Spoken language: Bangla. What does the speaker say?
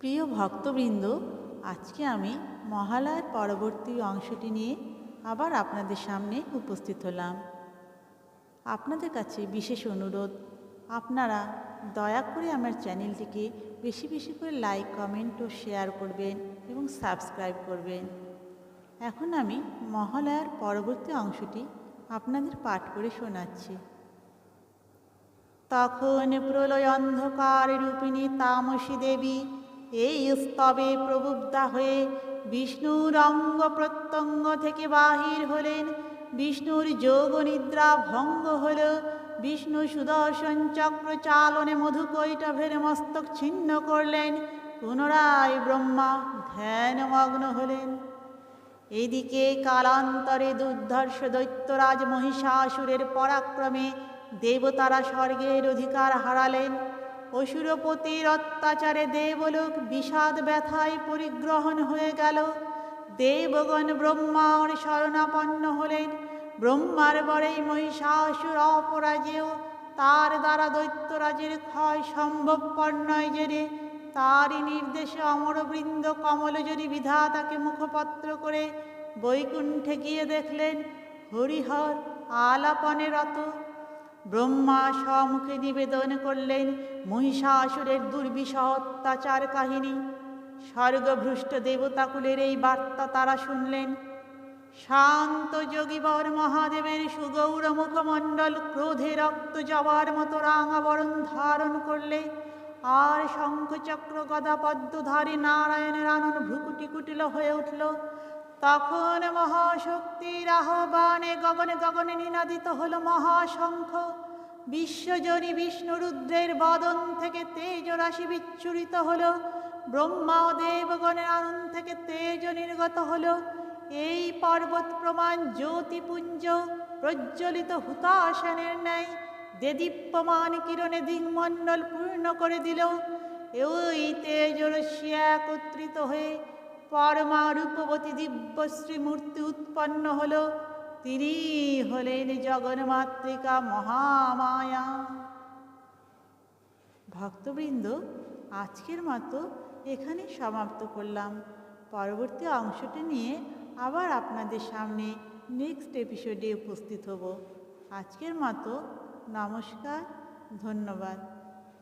প্রিয় ভক্তবৃন্দ, আজকে আমি মহালয়ার পরবর্তী অংশটি নিয়ে আবার আপনাদের সামনে উপস্থিত হলাম। আপনাদের কাছে বিশেষ অনুরোধ, আপনারা দয়া করে আমার চ্যানেলটিকে বেশি বেশি করে লাইক, কমেন্ট ও শেয়ার করবেন এবং সাবস্ক্রাইব করবেন। এখন আমি মহালয়ার পরবর্তী অংশটি আপনাদের পাঠ করে শোনাচ্ছি। তখন প্রলয় অন্ধকার রূপিণী তামসী দেবী এই স্তবে প্রবুদ্ধা হয়ে বিষ্ণুর অঙ্গ প্রত্যঙ্গ থেকে বাহির হলেন। বিষ্ণুর যোগ নিদ্রা ভঙ্গ হল। বিষ্ণু সুদর্শন চক্র চালনে মধুকৈটভের মস্তক ছিন্ন করলেন। পুনরায় ব্রহ্মা ধ্যানমগ্ন হলেন। এদিকে কালান্তরে দুর্ধর্ষ দৈত্যরাজ মহিষাসুরের পরাক্রমে দেবতারা স্বর্গের অধিকার হারালেন। অসুরপতির অত্যাচারে দেবলোক বিষাদ ব্যথায় পরিগ্রহণ হয়ে গেল। দেবগণ ব্রহ্মার শরণাপন্ন হলেন। ব্রহ্মার বরেই মহিষাসুর অপরাজেয়। তার দ্বারা দৈত্যরাজের ক্ষয় সম্ভবপর নয় জেনে তারই নির্দেশে অমরবৃন্দ কমলজরি বিধাতাকে মুখপত্র করে বৈকুণ্ঠে গিয়ে দেখলেন, হরিহর আলাপনে রত। ব্রহ্মা সম্মুখে নিবেদন করলেন মহিষাসুরের দুর্বিষহ অত্যাচার কাহিনী। স্বর্গভ্রষ্ট দেবতাকুলের এই বার্তা তারা শুনলেন। শান্ত যোগীবর মহাদেবের সুগৌর মুখমণ্ডল ক্রোধে রক্ত যাওয়ার মতো রাঙাবরণ ধারণ করলে আর শঙ্খচক্র গদা পদ্মধারী নারায়ণের আনন ভ্রুকুটি কুটিল হয়ে উঠল। তখন মহাশক্তির আহ্বানে গগনে গগনে নিনাদিত হল মহাশঙ্খ। বিশ্বজনী বিষ্ণুরুদ্রের বদন থেকে তেজ রাশি বিচ্ছুরিত হল। ব্রহ্মা ও দেবগণের আনন্দ থেকে তেজ নির্গত হল। এই পর্বত প্রমাণ জ্যোতিপুঞ্জ, প্রজ্বলিত হুতাসনের ন্যায় দেদীপ্যমান কিরণে দিংমণ্ডল পূর্ণ করে দিল। ওই তেজরশ্মি একত্রিত হয়ে পরমা রূপবতী দিব্যশ্রী মূর্তি উৎপন্ন হল। তিনি হলেন জগন্মাতৃকা মহামায়া। ভক্তবৃন্দ, আজকের মতো এখানে সমাপ্ত করলাম। পরবর্তী অংশটি নিয়ে আবার আপনাদের সামনে নেক্সট এপিসোডে উপস্থিত হব। আজকের মতো নমস্কার, ধন্যবাদ।